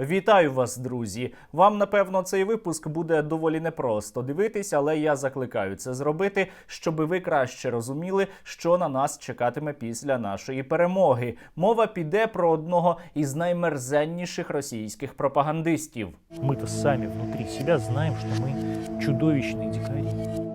Вітаю вас, друзі! Вам напевно цей випуск буде доволі непросто дивитись, але я закликаю це зробити, щоб ви краще розуміли, що на нас чекатиме після нашої перемоги. Мова піде про одного із наймерзенніших російських пропагандистів. Мы-то сами внутри себя знаем, что мы чудовищные дикари.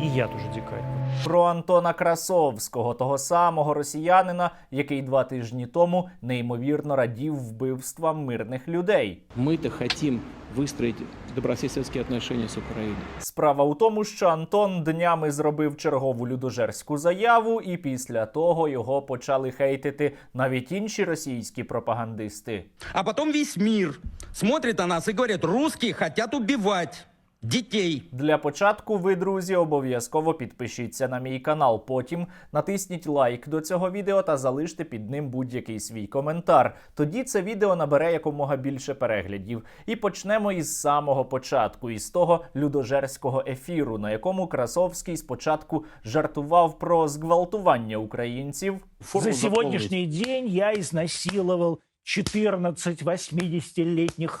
И я тоже дикарь. Про Антона Красовського, того самого росіянина, який два тижні тому неймовірно радів вбивствам мирних людей. Мы-то хотим выстроить добрососедские отношения с Украиной. Справа у тому, що Антон днями зробив чергову людожерську заяву, і після того його почали хейтити навіть інші російські пропагандисти. А потом весь мир смотрит на нас и говорит, русские хотят убивать детей. Для початку ви, друзі, обов'язково підпишіться на мій канал. Потім натисніть лайк до цього відео та залиште під ним будь-який свій коментар. Тоді це відео набере якомога більше переглядів. І почнемо із самого початку, із того людожерського ефіру, на якому Красовський спочатку жартував про зґвалтування українців. За сегодняшний день я изнасиловал 14 80-летних.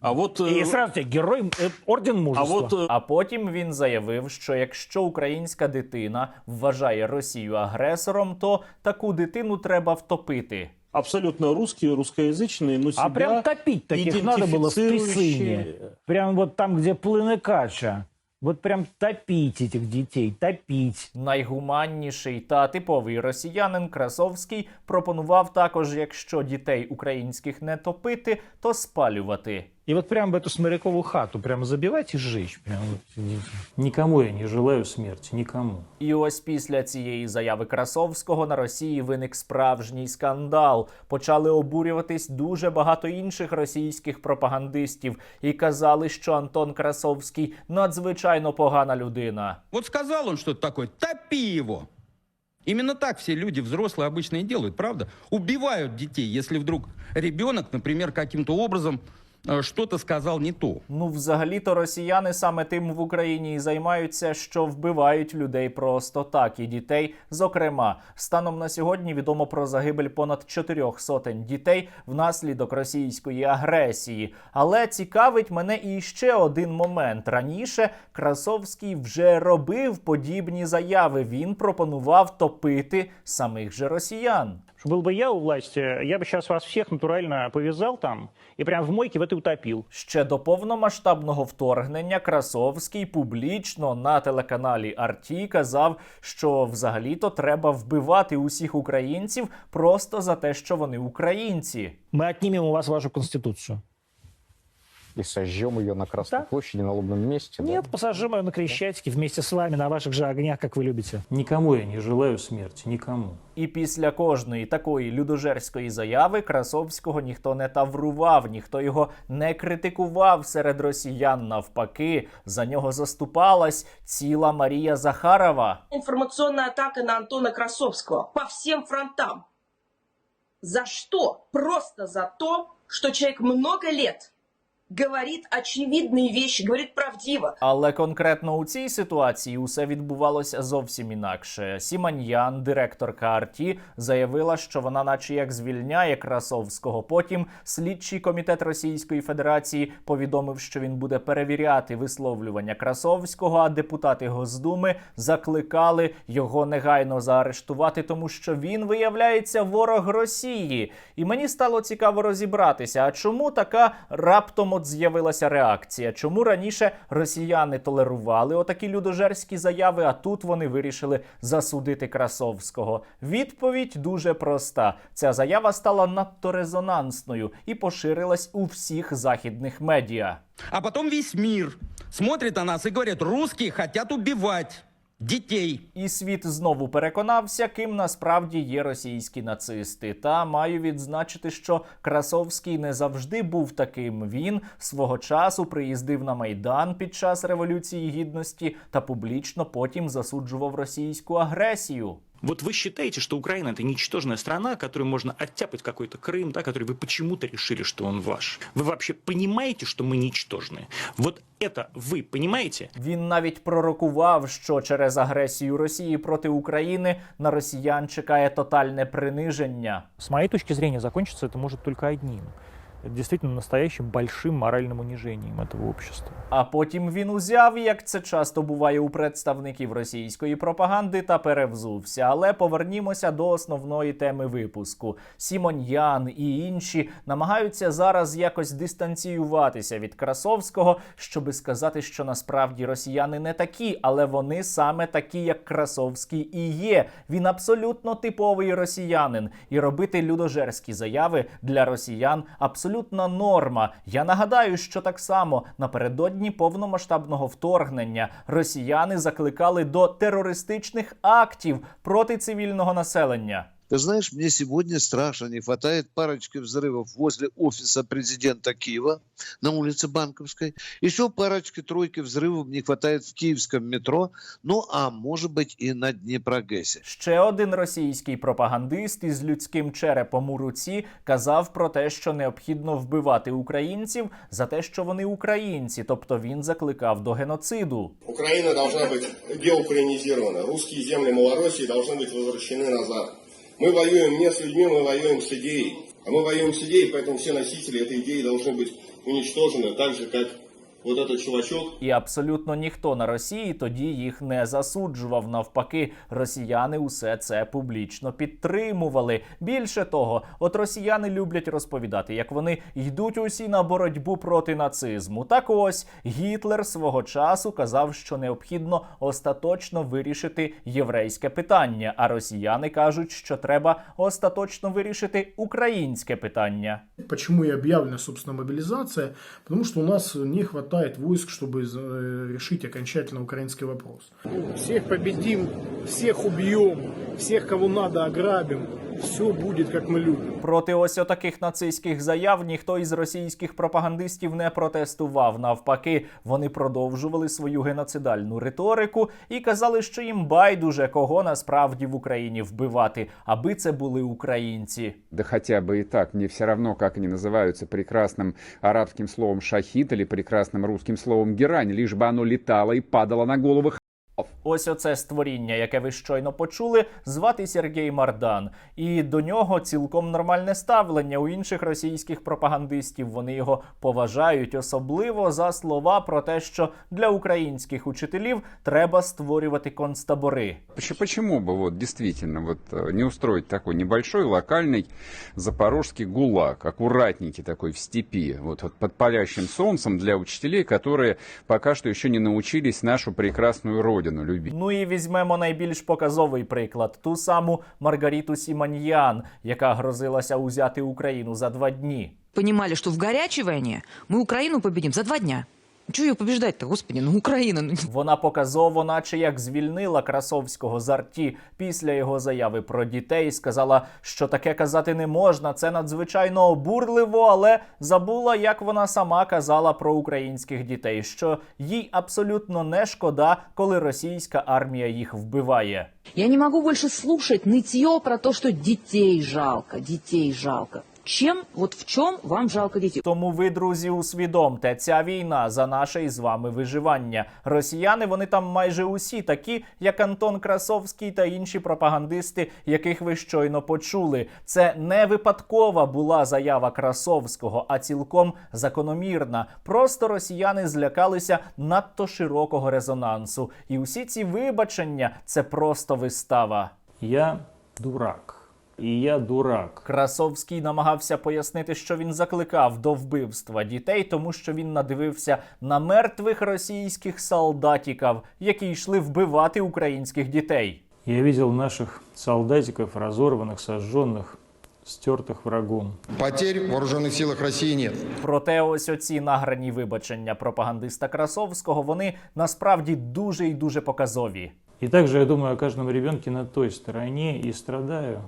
А вот, И э, сразу тебе герой, э, орден а мужества. вот э, А потім він заявив, що якщо українська дитина вважає Росію агресором, то таку дитину треба втопити. абсолютно русские, русскоязычные, но себя А прям топить таких надо было в Песыне. идентифицирующие- Прям вот там, где Плыныкача. Вот прям топить этих детей, топить. Найгуманніший та типовий росіянин Красовський пропонував також, якщо дітей українських не топити, то спалювати. И вот прям в эту сморяковую хату прям забивать и сжечь. Прям вот сидите. Никому я не желаю смерти, никому. І ось після цієї заяви Красовського на Росії виник справжній скандал. Почали обурюватись дуже багато інших російських пропагандистів і казали, що Антон Красовський надзвичайно погана людина. Вот сказал он что-то такое, топи его. Именно так все люди взрослые обычно и делают, правда? Убивают детей, если вдруг ребенок, например, каким-то образом э, что-то сказал не то. Ну, взагалі-то росіяни саме тим в Україні і займаються, що вбивають людей просто так, і дітей. Зокрема, станом на сьогодні відомо про загибель понад чотирьох сотень дітей внаслідок російської агресії. Але цікавить мене і ще один момент. Раніше Красовський вже робив подібні заяви. Він пропонував топити самих же росіян. Что был бы я у власти, я бы сейчас вас всех натурально повязал там и прям в мойке в этой утопил. Ще до повномасштабного вторгнення Красовський публічно на телеканалі Арті казав, що взагалі-то треба вбивати усіх українців просто за те, що вони українці. Мы отнимем у вас вашу конституцию. и сожжем ее на Красной Да. площади, на лобном месте. да? Нет, ее на Крещатике вместе с вами на ваших же огнях, как вы любите. Никому я не желаю смерти, никому. І після кожної такої людожерської заяви Красовського ніхто не таврував, ніхто його не критикував серед росіян. Навпаки, за нього заступалась ціла Марія Захарова. информационная атака на Антона Красовского по всем фронтам. За что? Просто за то, что человек много лет говорит очевидные вещи, говорит правдиво. Але конкретно у цій ситуації усе відбувалося зовсім інакше. Сіманьян, директорка Арті, заявила, що вона, наче як звільняє Красовського. Потім слідчий комітет Російської Федерації повідомив, що він буде перевіряти висловлювання Красовського. А депутати Госдуми закликали його негайно заарештувати, тому що він виявляється ворог Росії. І мені стало цікаво розібратися, а чому така раптом от з'явилася реакція? Чому раніше росіяни толерували отакі людожерські заяви, а тут вони вирішили засудити Красовського? Відповідь дуже проста: ця заява стала надто резонансною і поширилась у всіх західних медіа. А потом весь мир смотрит на нас и говорит, русские хотят убивать детей. І світ знову переконався, ким насправді є російські нацисти. Та маю відзначити, що Красовський не завжди був таким. Він свого часу приїздив на майдан під час революції гідності та публічно потім засуджував російську агресію. Вот вы считаете, что Украина это ничтожная страна, которую можно оттяпать какой-то Крым, да, который вы почему-то решили, что он ваш. Вы вообще понимаете, что мы ничтожные? Вот это вы понимаете? Він навіть пророкував, що через агресію Росії проти України на росіян чекає тотальне приниження. С моей точки зрения, закончиться это может только одним. Это действительно настоящим большим моральным унижением этого общества. А потім він узяв, як це часто буває у представників російської пропаганди, та перевзувся. Але повернімося до основної теми випуску. Сімоньян і інші намагаються зараз якось дистанціюватися від Красовського, щоби сказати, що насправді росіяни не такі, але вони саме такі, як Красовський і є. Він абсолютно типовий росіянин, і робити людожерські заяви для росіян абсолютна норма. Я нагадаю, що так само напередодні повномасштабного вторгнення росіяни закликали до терористичних актів проти цивільного населення. Ты знаешь, мне сегодня страшно не хватает парочки взрывов возле офиса президента Киева на улице Банковской. Еще парочки-тройки взрывов не хватает в киевском метро, ну а может быть и на Днепрогэсе. Ще один російський пропагандист із людським черепом у руці казав про те, що необхідно вбивати українців за те, що вони українці, тобто він закликав до геноциду. Украина должна быть деукраинизирована. Русские земли Малороссии должны быть возвращены назад. Мы воюем не с людьми, мы воюем с идеей. А мы воюем с идеей, поэтому все носители этой идеи должны быть уничтожены, так же, как вот этот чувачок, І абсолютно ніхто на Росії тоді їх не засуджував. Навпаки, росіяни усе це публічно підтримували. Більше того, от росіяни люблять розповідати, як вони йдуть усі на боротьбу проти нацизму. Так ось Гітлер свого часу казав, що необхідно остаточно вирішити єврейське питання. А росіяни кажуть, що треба остаточно вирішити українське питання. Почему и объявлена, собственно, мобилизация? Потому что у нас не хватает войск, чтобы э, решить окончательно украинский вопрос. Всех победим, всех убьем, всех, кого надо, ограбим Все будет, как мы любим. Проти ось отаких нацистських заяв ніхто із російських пропагандистів не протестував. Навпаки, вони продовжували свою геноцидальну риторику і казали, що їм байдуже кого насправді в Україні вбивати, аби це були українці. Да хотя бы и так, мне все равно, как они называются прекрасным арабским словом шахид или прекрасным русским словом герань, лишь бы оно летало и падало на головы Ось оце створіння, яке ви щойно почули, звати Сергій Мардан. І до нього цілком нормальне ставлення у інших російських пропагандистів. Вони його поважають, особливо за слова про те, що для українських учителів треба створювати концтабори. Поч- Почему бы вот действительно вот э, не устроить такой небольшой локальный запорожский гулаг, аккуратненький такой в степи, вот, вот под палящим солнцем для учителей, которые пока что еще не научились нашу прекрасную родину любить. Ну і візьмемо найбільш показовий приклад: ту саму Маргаріту Сіманьян, яка грозилася узяти Україну за два дні. Понімали, що в гарячій війні ми Україну побідім за два дня. Чего ее побеждать-то, господи, ну Украина. ну, Вона показово, наче як звільнила Красовського з арті після його заяви про дітей, сказала, що таке казати не можна. Це надзвичайно обурливо, але забула, як вона сама казала про українських дітей, що їй абсолютно не шкода, коли російська армія їх вбиває. Я не могу больше слушать нытье про то, что детей жалко, детей жалко. Чем, вот в чем вам жалко детей? Тому ви, друзі, усвідомте, ця війна за наше із вами виживання. Росіяни вони там майже усі такі, як Антон Красовський та інші пропагандисти, яких ви щойно почули. Це не випадкова була заява Красовського, а цілком закономірна. Просто росіяни злякалися надто широкого резонансу. І усі ці вибачення це просто вистава. Я дурак И я дурак. Красовський намагався пояснити, що він закликав до вбивства дітей, тому що він надивився на мертвих російських солдатіків, які йшли вбивати українських дітей. Я видел наших солдатиков, разорванных, сожженных, стертых врагом. потерь в вооруженных силах России нет. Проте, ось оці награні вибачення пропагандиста Красовського вони насправді дуже і дуже показові. И также я думаю о каждом ребенке на той стороне и страдаю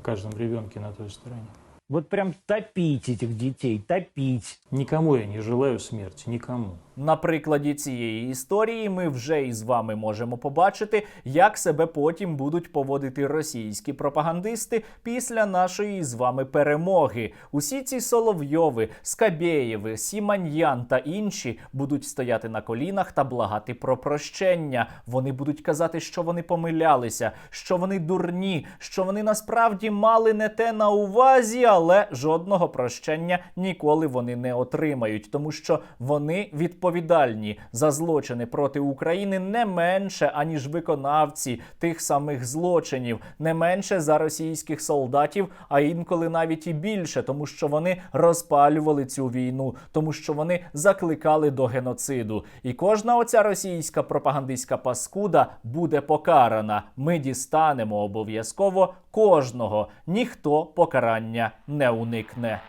о каждом ребенке на той стороне. Вот прям топить этих детей, топить. Никому я не желаю смерти, никому. На прикладі цієї історії ми вже із вами можемо побачити, як себе потім будуть поводити російські пропагандисти після нашої з вами перемоги. Усі ці Соловйови, Скабєєви, Сіманьян та інші будуть стояти на колінах та благати про прощення. Вони будуть казати, що вони помилялися, що вони дурні, що вони насправді мали не те на увазі, але жодного прощення ніколи вони не отримають, тому що вони відповідальні за злочини проти України не менше аніж виконавці тих самих злочинів, не менше за російських солдатів, а інколи навіть і більше, тому що вони розпалювали цю війну, тому що вони закликали до геноциду. І кожна оця російська пропагандистська паскуда буде покарана. Ми дістанемо обов'язково кожного. Ніхто покарання не уникне.